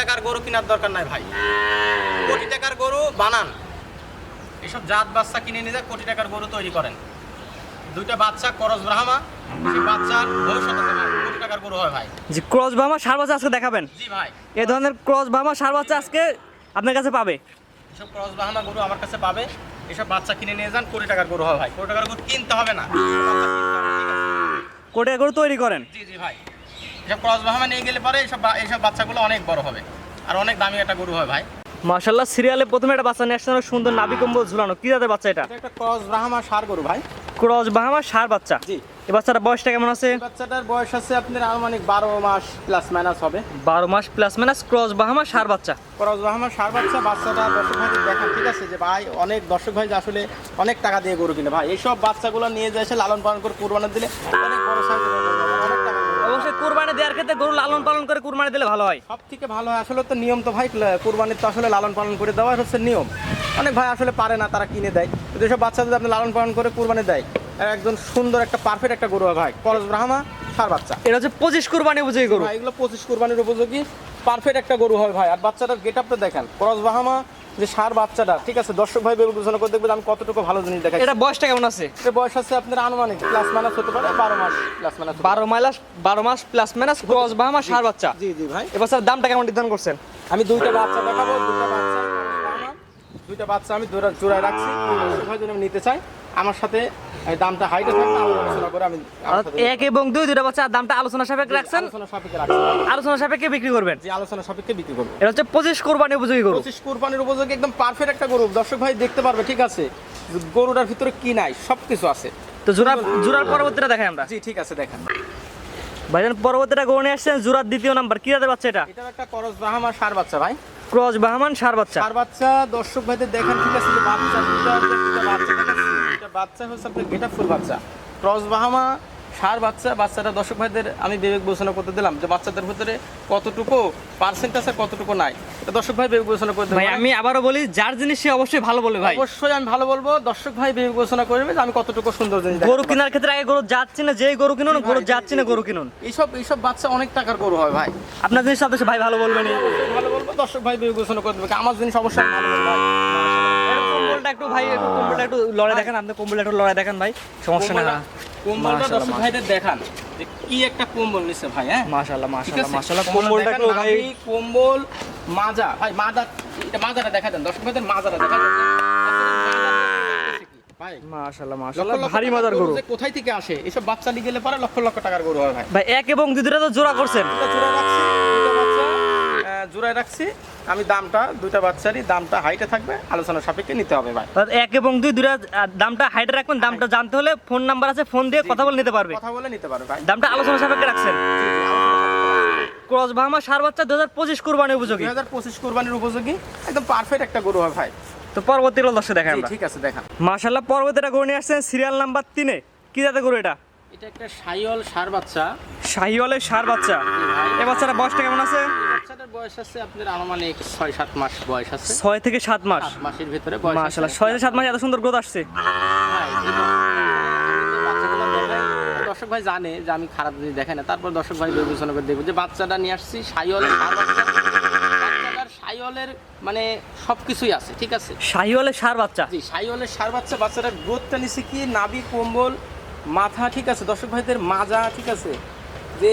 টাকার গরু কেনার দরকার নাই ভাই। কোটি টাকার গরু বানান। এসব জাত বাচ্চা কিনে নিয়ে যায় কোটি টাকার গরু তৈরি করেন। দুইটা বাচ্চা করস ব্রাহ্মা সেই বাচ্চার ভবিষ্যৎ আছে ভাই কোটি টাকার গরু হয় ভাই। যে ক্রস বাহামা সার বাচ্চা আজকে দেখাবেন। জি ভাই। এ ধরনের ক্রস বাহামা সার বাচ্চা আজকে আপনার কাছে পাবে। এসব ক্রস বাহামা গরু আমার কাছে পাবে। এসব বাচ্চা কিনে নিয়ে যান কোটি টাকার গরু হয় ভাই। কোটি টাকার গরু কিনতে হবে না? কোটে করে তৈরি করেন। জি জি ভাই। এসব ক্রস বাহামা নিয়ে গেলে পরে এইসব এইসব বাচ্চাগুলো অনেক বড় হবে। আর অনেক দামি একটা গরু হয় ভাই। মার্শাল্লাহ সিরিয়ালে প্রথমে একটা বাচ্চা নিয়ে আসছেন সুন্দর নাবি কম্বল ঝুলানো। কি জাতের বাচ্চা এটা? এটা একটা ক্রস ব্রাহ্মা সার গরু ভাই। ক্রস বাহামা সার বাচ্চা। জি। এই বাচ্চাটা বয়সটা কেমন আছে? এই বাচ্চাটার বয়স আছে আপনার আনুমানিক বারো মাস প্লাস মাইনাস হবে। বারো মাস প্লাস মাইনাস ক্রস বাহামা সার বাচ্চা। ক্রস বাহামা সার বাচ্চা বাচ্চাটা দর্শক ভাই দেখান ঠিক আছে? যে ভাই অনেক দর্শক ভাই যে আসলে অনেক টাকা দিয়ে গরু কিনে। ভাই এইসব বাচ্চাগুলো নিয়ে যায় এসে লালন পালন করে কুরবানি দিলে অনেক বড় সাইজ অবশ্যই কুরবানি দেওয়ার ক্ষেত্রে গরু লালন পালন করে কুরবানি দিলে ভালো হয়। সব থেকে ভালো হয় আসলে তো নিয়ম তো ভাই কুরবানির তো আসলে লালন পালন করে দেওয়া হচ্ছে নিয়ম। অনেক ভাই আসলে পারে না তারা কিনে দেয়। বাচ্চা যদি আপনি লালন পালন করে কুরবানি দেয় একজন সুন্দর একটা পারফেক্ট একটা গরু হয় ভাই করস ব্রাহ্মা সার বাচ্চা। এটা হচ্ছে পঁচিশ কুরবানি বুঝেই গরু। এগুলো পঁচিশ কুরবানির উপযোগী পারফেক্ট একটা গরু হয় ভাই। আর বাচ্চাটার গেট আপটা দেখেন ক্রস বাহামা যে সার বাচ্চাটা ঠিক আছে? দর্শক ভাই বিবেচনা করে দেখবেন আমি কতটুকু ভালো জিনিস দেখাই এটা বয়সটা কেমন আছে? এটা বয়স আছে আপনার আনুমানিক প্লাস মাইনাস হতে পারে বারো মাস প্লাস মাইনাস বারো মাইলাস বারো মাস প্লাস মাইনাস ক্রস বাহামা সার বাচ্চা। জি জি ভাই। এবার স্যার দামটা কেমন নির্ধারণ করছেন? আমি দুইটা বাচ্চা দেখাবো দুইটা বাচ্চা দুইটা বাচ্চা আমি জোড়া জোড়ায় রাখছি। ভাই যদি আমি নিতে চাই। আমার সাথে দামটা হাইটে থাকবে আলোচনা করে আমি আমার অর্থাৎ সাথে এক এবং দুই দুইটা বাচ্চার দামটা আলোচনা সাপেক্ষে রাখছেন? আলোচনা সাপেক্ষে রাখছি। আলোচনা সাপেক্ষে বিক্রি করবেন? যে আলোচনা সাপেক্ষে বিক্রি করব। এটা হচ্ছে পঁচিশ কোরবানি উপযোগী গরু। পঁচিশ কোরবানির উপযোগী একদম পারফেক্ট একটা গরু। দর্শক ভাই দেখতে পারবে ঠিক আছে? গরুটার ভিতরে কি নাই সব কিছু আছে। তো জোড়া জোড়ার পরবর্তীটা দেখাই আমরা। জি ঠিক আছে দেখেন। ভাইজান পরবর্তীটা গরু নিয়ে আসছেন জোড়ার দ্বিতীয় নাম্বার। কি জাতের বাচ্চা এটা? এটাও একটা করস বাহামা সার বাচ্চা ভাই। ক্রস বাহামান সার বাচ্চা। সার বাচ্চা দর্শক ভাইদের দেখেন ঠিক আছে বাচ্চা দুটা দুটা বাচ্চা দুটা বাচ্চা হচ্ছে আপনার গেটা ফুল বাচ্চা। ক্রস বাহামা সার বাচ্চা বাচ্চাটা দর্শক ভাইদের আমি বিবেক বিবেচনা করতে দিলাম যে বাচ্চাদের ভিতরে কতটুকু পার্সেন্ট আছে কতটুকু নাই। এটা দর্শক ভাই বিবেক বিবেচনা করতে ভাই আমি আবারও বলি যার জিনিস সে অবশ্যই ভালো বলে ভাই। অবশ্যই আমি ভালো বলব দর্শক ভাই বিবেক বিবেচনা করবে যে আমি কতটুকু সুন্দর জিনিস গরু কেনার ক্ষেত্রে আগে গরু যাচ্ছে না যেই গরু কিনুন গরু যাচ্ছে না গরু কিনুন। এইসব এইসব বাচ্চা অনেক টাকার গরু হয় ভাই। আপনার জিনিস সব ভাই ভালো বলবেন ভালো বলব দর্শক ভাই বিবেক বিবেচনা করে দেবে আমার জিনিস অবশ্যই ভালো বলব কম্বলটা একটু ভাই একটু কম্বলটা একটু লড়াই দেখেন আপনি কম্বলটা একটু লড়াই দেখেন ভাই সমস্যা না। কম্বলটা দর্শক ভাইদের দেখান কি একটা কম্বল নিচ্ছে ভাই হ্যাঁ? মাশাআল্লাহ মাশাআল্লাহ মাশাআল্লাহ কম্বলটা কম্বলটা একটু ভাই। কম্বল মাজা ভাই মাজা এটা মাজাটা দেখা দেন দর্শক ভাইদের মাজাটা দেখা দেন। মাশাআল্লাহ মাশাআল্লাহ ভারী গরু কোথায় থেকে আসে এসব বাচ্চা নিয়ে গেলে পরে লক্ষ লক্ষ টাকার গরু হয় ভাই। ভাই এক এবং দুই দুটা তো জোড়া করছেন। জোড়া রাখছি দুটো বাচ্চা। আহ, জোড়ায় রাখছি। আমি দামটা দুইটা বাচ্চারই দামটা হাইটে থাকবে আলোচনা সাপেক্ষে নিতে হবে ভাই। এক এবং দুই দুটা দামটা হাইটে রাখবেন দামটা জানতে হলে ফোন নাম্বার আছে ফোন দিয়ে কথা বলে নিতে পারবে। কথা বলে নিতে পারবে ভাই। দামটা আলোচনা সাপেক্ষে রাখছেন। ক্রস ভামা সার বাচ্চা দু হাজার পঁচিশ কোরবানি উপযোগী। দুই হাজার পঁচিশ কোরবানির উপযোগী। একদম পারফেক্ট একটা গরু হয় ভাই। তো পরবর্তীগুলো দর্শক দেখাই আমরা। ঠিক আছে দেখান। মাশাআল্লাহ পরবর্তীটা গরু নিয়ে আসছেন সিরিয়াল নাম্বার তিনে। কি জাতের গরু এটা? এটা একটা সাইল সার বাচ্চা। শাহিওয়ালের সার বাচ্চা। এ বাচ্চাটা বয়সটা কেমন আছে? বাচ্চাটার বয়স আছে আপনার আনুমানিক ছয় সাত মাস বয়স আছে। ছয় থেকে সাত মাস। সাত মাসের ভিতরে বয়স মাশাআল্লাহ ছয় থেকে সাত মাস এত সুন্দর গ্রোথ আসছে। দেখাই, দর্শক ভাই জানে যে আমি খারাপ জিনিস দেখে না। তারপর দর্শক ভাই বিবেচনা করে দেখব যে বাচ্চাটা নিয়ে আসছি সাইলের বাচ্চাটার সাইলের মানে সবকিছুই আছে ঠিক আছে? শাহিওয়ালের সার বাচ্চা। জি সাইলের সার বাচ্চা বাচ্চাটার গ্রোথটা নিচ্ছে কি? নাভি কম্বল মাথা ঠিক আছে দর্শক ভাইদের মাজা ঠিক আছে যে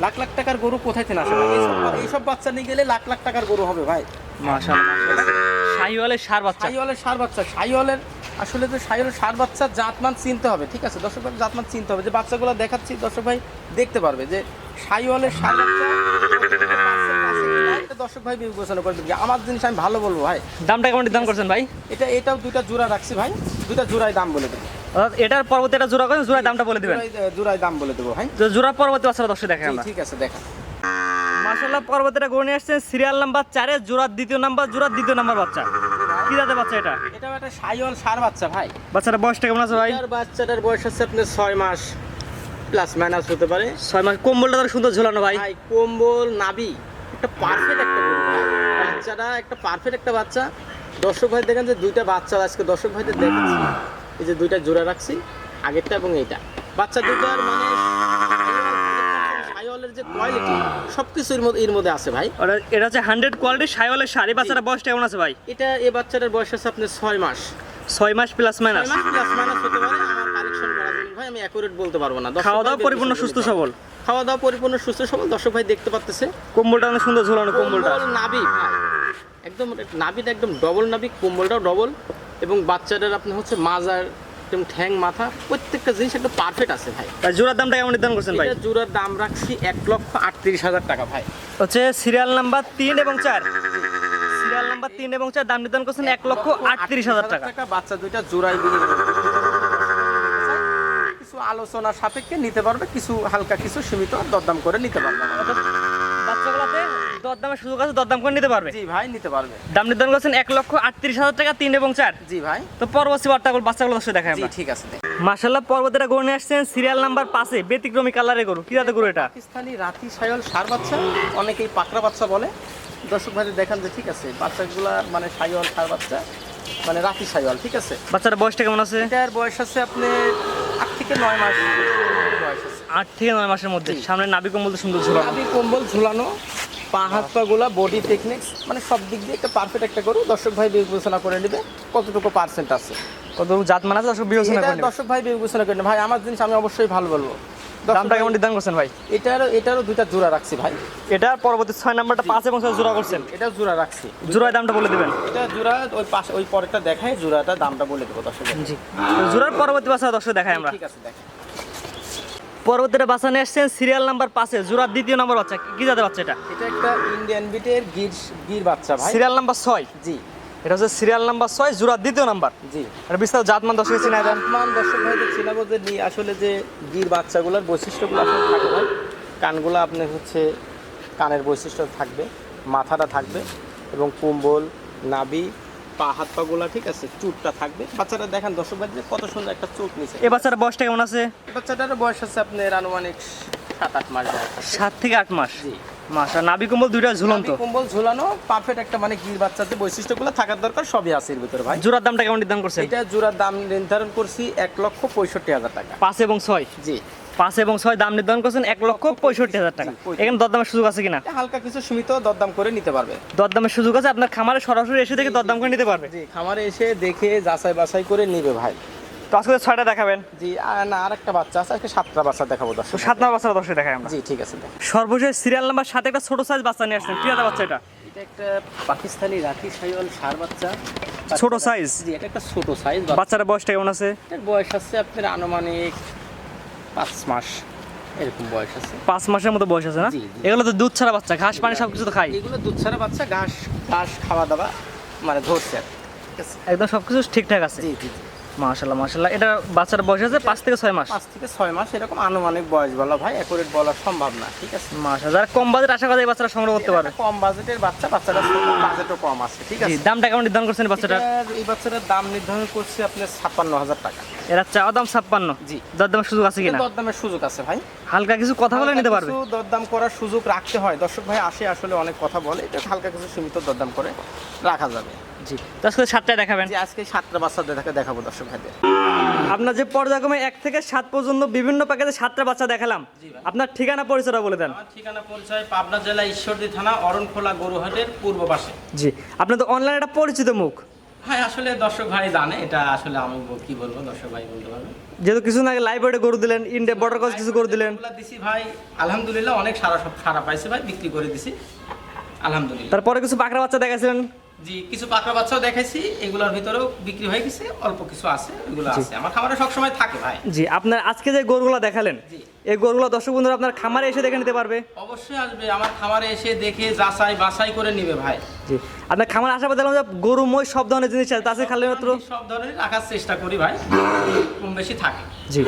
লাখ লাখ টাকার গরু কোথায় থেকে আসে? এইসব- বাচ্চা নিয়ে গেলে লাখ লাখ টাকার গরু হবে ভাই। শাহিওয়ালের সার বাচ্চা। সাইওয়ালের সার বাচ্চা সাইওয়ালের আসলে তো সাইওয়ালের সার বাচ্চা জাতমান চিনতে হবে ঠিক আছে? দর্শক ভাই জাতমান চিনতে হবে। যে বাচ্চাগুলো দেখাচ্ছি দর্শক ভাই দেখতে পারবে যে সাইওয়ালের সার বাচ্চা এটা দর্শক ভাই বিবেচনা করে দেবে আমার জিনিস আমি ভালো বলব ভাই। দামটা কেমন দাম করছেন ভাই? এটা এটাও দুইটা জোড়া রাখছি ভাই। দুইটা জোড়ায় দাম বলে দেবো। এটার পরবর্তী একটা জোড়া করেন দামটা বলে দিবেন। জোড়ায়- দাম বলে দেবো ভাই। পরবর্তী বাচ্চাটা দর্শক দেখেন ঠিক আছে দেখা। গরু নিয়ে আসছেন সিরিয়াল নাম্বার চারে জোড়ার দ্বিতীয় নাম্বার জোড়ার দ্বিতীয় নাম্বার বাচ্চা। কি জাতের বাচ্চা এটা? এটাও একটা সাইওয়াল সার বাচ্চা ভাই। বাচ্চাটা বয়সটা কেমন আছে ভাই? বাচ্চাটার বয়স হচ্ছে আপনার ছয় মাস প্লাস মাইনাস হতে পারে। ছয় মাস কম্বলটা তো সুন্দর ঝোলানো ভাই। ভাই কম্বল নাবি একটা পারফেক্ট একটা বাচ্চাটা একটা পারফেক্ট একটা বাচ্চা। দর্শক ভাই দেখেন যে দুইটা বাচ্চা আজকে দর্শক ভাইদের দেখাচ্ছি। এই যে দুইটা জোড়া রাখছি আগেরটা এবং এইটা। বাচ্চা দুটার মানে সাইওয়ালের যে কোয়ালিটি মধ্যে এর মধ্যে আছে ভাই। ওটা- এটা হচ্ছে হান্ড্রেড কোয়ালিটি শাড়ি। বাচ্চারা বয়সটা কেমন আছে ভাই? এটা বাচ্চাটার বয়স আছে আপনার ছয় মাস। ছয় মাস প্লাস ছয় মাইনাস মাস প্লাস মাইনাস হতে পারে আমার কালেকশন করা জন্য ভাই আমি অ্যাকুরেট বলতে পারব না। খাওয়া দাওয়া পরিপূর্ণ সুস্থ সবল। খাওয়া দাওয়া পরিপূর্ণ সুস্থ সবল। দর্শক ভাই দেখতে পাচ্তেছে কম্বলটা অনেক সুন্দর ঝুলানো কম্বলটা। ভাই। একদম নাভিটা একদম ডবল কম্বলটাও ডবল এবং বাচ্চাটার আপনি হচ্ছে মাজার এবং ঠ্যাং মাথা প্রত্যেকটা জিনিস একটা পারফেক্ট আছে ভাই। তাই জোড়ার দামটা কেমন নির্ধারণ করছেন ভাই? জোড়ার দাম রাখছি এক লক্ষ আটত্রিশ হাজার টাকা ভাই। হচ্ছে সিরিয়াল নাম্বার তিন এবং চার। সিরিয়াল নাম্বার তিন এবং চার দাম নির্ধারণ করছেন এক লক্ষ আটত্রিশ হাজার টাকা। বাচ্চা দুইটা বিক্রি করবে। কিছু আলোচনা সাপেক্ষে নিতে পারবে কিছু হালকা কিছু সীমিত দরদাম করে নিতে পারবে। দরদামের সুযোগ আছে দরদাম করে নিতে পারবে? জি ভাই নিতে পারবে। দাম নির্ধারণ করছেন এক লক্ষ আটত্রিশ হাজার টাকা তিন এবং চার। জি ভাই। তো পরবর্তী বার্তাগুলো বাচ্চাগুলো দর্শক দেখায় জি ঠিক আছে। মার্শাল্লাহ পর্বতেরা গরু নিয়ে আসছেন সিরিয়াল নাম্বার পাঁচে ব্যতিক্রমী কালারে গরু। কি জাতের গরু এটা? পাকিস্তানি রাতি সায়ল সার বাচ্চা অনেকেই পাকড়া বাচ্চা বলে। দর্শক ভাই দেখান যে ঠিক আছে বাচ্চাগুলা মানে সায়ল সার বাচ্চা মানে রাতি সায়ল ঠিক আছে? বাচ্চার বয়সটা কেমন আছে? এটার বয়স আছে আপনার আট থেকে নয় মাস। বয়স আছে আট থেকে নয় মাসের মধ্যে। সামনে নাবি কম্বল তো সুন্দর ঝুলানো। নাভি কম্বল ঝুলানো পা হাত পা গোলা বডি টেকনিক্স মানে সব দিক দিয়ে একটা পারফেক্ট একটা গরু। দর্শক ভাই বিবেচনা করে নেবে কতটুকু পার্সেন্ট আছে। কত জাত মানে আছে? দর্শক বিবেচনা করে দর্শক ভাই বিবেচনা করে নেবে। ভাই আমার জিনিস আমি অবশ্যই ভালো বলব। দামটা কেমন নির্ধারণ করছেন ভাই? এটারও এটারও দুইটা জোড়া রাখছি ভাই। এটা পরবর্তী ছয় নাম্বারটা পাঁচ এবং ছয় জোড়া করছেন। এটাও জোড়া রাখছি। জোড়ায় দামটা বলে দেবেন। এটা জোড়া ওই পাশে ওই পরেরটা দেখায় জোড়াটা দামটা বলে দেবো দর্শক। জি। জোড়ার পরবর্তী বাচ্চা দর্শক দেখাই আমরা। ঠিক আছে দেখেন পরবর্তীটা বাচ্চা নিয়ে আসছেন সিরিয়াল নাম্বার পাঁচে জোড়ার দ্বিতীয় নম্বর বাচ্চা। কি জাতের বাচ্চা এটা? এটা একটা ইন্ডিয়ান বিটের গির গির বাচ্চা ভাই। সিরিয়াল নাম্বার ছয়? জি। এটা হচ্ছে সিরিয়াল নাম্বার ছয় জোড়ার দ্বিতীয় নাম্বার জি। এটা বিস্তার জাতমান দর্শক চিনা দেন মান দর্শক ভাইদের চিনাবো যে আসলে যে গির বাচ্চাগুলোর বৈশিষ্ট্যগুলো আসলে থাকে ভাই। কানগুলো আপনার হচ্ছে কানের বৈশিষ্ট্য থাকবে মাথাটা থাকবে এবং কুম্বল নাভি পা হাত পাগুলা ঠিক আছে? চুটটা থাকবে। বাচ্চাটা দেখেন দর্শক ভাই কত সুন্দর একটা চোখ নিচে এই বাচ্চার বয়সটা কেমন আছে? বাচ্চাটার বয়স আছে আপনার আনুমানিক সাত আট মাস সাত থেকে আট মাস? জি। মাসা নাবি কম্বল দুইটা ঝুলন্ত। কুম্বল ঝুলানো পারফেক্ট একটা মানে গির বাচ্চার যে বৈশিষ্ট্যগুলো থাকার দরকার সবই আছে এর ভিতরে ভাই। জোড়ার দামটা কেমন নির্ধারণ করছেন? এটা জোড়ার দাম নির্ধারণ করছি এক লক্ষ পঁয়ষট্টি হাজার টাকা। পাঁচ এবং ছয়? জি। পাঁচ এবং ছয় দাম নির্ধারণ করছেন এক লক্ষ পঁয়ষট্টি হাজার টাকা। এখানে দরদামের সুযোগ আছে কিনা? হালকা কিছু সীমিত দরদাম করে নিতে পারবে। দরদামের সুযোগ আছে আপনার খামারে সরাসরি এসে দেখে দরদাম করে নিতে পারবে? জি খামারে এসে দেখে যাচাই বাছাই করে নিবে ভাই। তো আজকে ছয়টা দেখাবেন? জি না আর একটা বাচ্চা আছে আজকে সাতটা বাচ্চা দেখাবো তো দর্শক। সাত নম্বর বাচ্চা দশে দেখাই আমরা। জি ঠিক আছে সর্বশেষ সিরিয়াল নাম্বার সাথে একটা ছোট সাইজ বাচ্চা নিয়ে আসছেন। কি বাচ্চা এটা? এটা একটা পাকিস্তানি রাখি সাইওয়াল সার বাচ্চা। ছোট সাইজ জি এটা একটা ছোট সাইজ বাচ্চার বয়সটা কেমন আছে? বয়স আছে আপনার আনুমানিক পাঁচ মাস এরকম বয়স আছে। পাঁচ মাসের মতো বয়স আছে না। এগুলো তো দুধ ছাড়া বাচ্চা ঘাস পানি সবকিছু তো খাই। এগুলো দুধ ছাড়া বাচ্চা ঘাস ঘাস খাওয়া দাওয়া মানে ধরছে একদম সব কিছু একদম সবকিছু ঠিকঠাক আছে। জি জি। মাশাল্লাহ মাশাল্লাহ এটা বাচ্চার বয়স আছে পাঁচ থেকে ছয় মাস? পাঁচ থেকে ছয় মাস এরকম আনুমানিক বয়স বলা ভাই অ্যাকুরেট বলা সম্ভব না ঠিক আছে? মাশাল্লাহ যারা কম বাজেট আশা করে এই বাচ্চারা সংগ্রহ করতে এটা কম বাজেটের বাচ্চা বাচ্চাটা বাজেটও কম আছে ঠিক আছে? দামটা কেমন নির্ধারণ করছেন এটার- এই বাচ্চাটার দাম নির্ধারণ করছে আপনার ছাপ্পান্ন হাজার টাকা। এরা চাওয়া দাম ছাপ্পান্ন? জি। দরদামের সুযোগ আছে কিনা? দরদামের সুযোগ আছে ভাই। হালকা কিছু কথা বলে নিতে পারবে। দরদাম করার সুযোগ রাখতে হয়। দর্শক ভাই আসে আসলে অনেক কথা বলে এটা হালকা কিছু সীমিত দরদাম করে রাখা যাবে। জি। তো আজকে সাতটায় দেখাবেন। যে আজকে সাতটা বাচ্চা দেখা দেখাবো দর্শক ভাইদের। আপনার যে পর্যায়ক্রমে এক থেকে সাত পর্যন্ত বিভিন্ন প্যাকেজে সাতটা বাচ্চা দেখালাম। আপনার ঠিকানা পরিচয়টা বলে দেন। আমার ঠিকানা পরিচয় পাবনা জেলা ঈশ্বরদী থানা অরণখোলা গরুহাটের পূর্ব পাশে জি। আপনার তো অনলাইনে একটা পরিচিত মুখ। হ্যাঁ আসলে দর্শক ভাই জানে এটা আসলে আমি কি বলব দর্শক ভাই বলতে পারবে? যেহেতু কিছু না লাইব্রেরি গরু দিলেন ইন্ডিয়া বর্ডার ক্রস কিছু গরু দিলেন। দিছি ভাই আলহামদুলিল্লাহ অনেক সারা সব সারা পাইছে ভাই বিক্রি করে দিছি। আলহামদুলিল্লাহ। তারপরে কিছু পাকড়া বাচ্চা দেখাছিলেন জি কিছু পাকড়া বাচ্চাও দেখেছি এগুলোর ভিতরেও বিক্রি হয়ে গেছে অল্প কিছু আছে এগুলো আছে। আমার খামারে সবসময় থাকে ভাই। জি আপনার আজকে যে গরুগুলো দেখালেন এই গরুগুলো দর্শক বন্ধুরা আপনার খামারে এসে দেখে নিতে পারবে। অবশ্যই আসবে আমার খামারে এসে দেখে যাচাই বাছাই করে নিবে ভাই। জি আপনার খামারে আসার পর দেখলাম যে গরু মই সব ধরনের জিনিস আছে তাছে খালি মাত্র। সব ধরনের রাখার চেষ্টা করি ভাই কম বেশি থাকে। জি।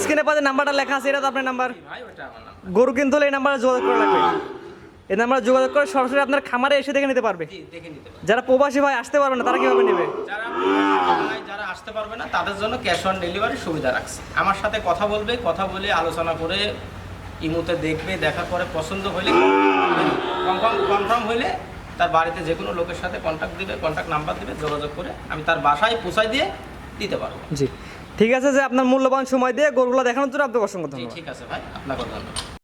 স্ক্রিনে পাশে নাম্বারটা লেখা আছে এটা তো আপনার নাম্বার। ভাই ওটা আমার নাম গরু কিনতে হলে এই নাম্বারে যোগাযোগ করা লাগবে। এই নাম্বারে যোগাযোগ করে সরাসরি আপনার খামারে এসে দেখে নিতে পারবে। যারা প্রবাসী ভাই আসতে পারবে না তারা কীভাবে নেবে? যারা যারা আসতে পারবে না তাদের জন্য ক্যাশ অন ডেলিভারি সুবিধা রাখছে। আমার সাথে কথা বলবে কথা বলে আলোচনা করে ইমুতে দেখবে দেখার পরে পছন্দ হলে কনফার্ম কনফার্ম হইলে তার বাড়িতে যে কোনো লোকের সাথে কন্ট্যাক্ট দিবে কন্ট্যাক্ট নাম্বার দিবে যোগাযোগ করে আমি তার বাসায় পৌঁছাই দিয়ে দিতে পারব। জি। ঠিক আছে যে আপনার মূল্যবান সময় দিয়ে গরুগুলো দেখানোর জন্য আপনাকে অসংখ্য ধন্যবাদ। ঠিক আছে ভাই আপনাকে ধন্যবাদ।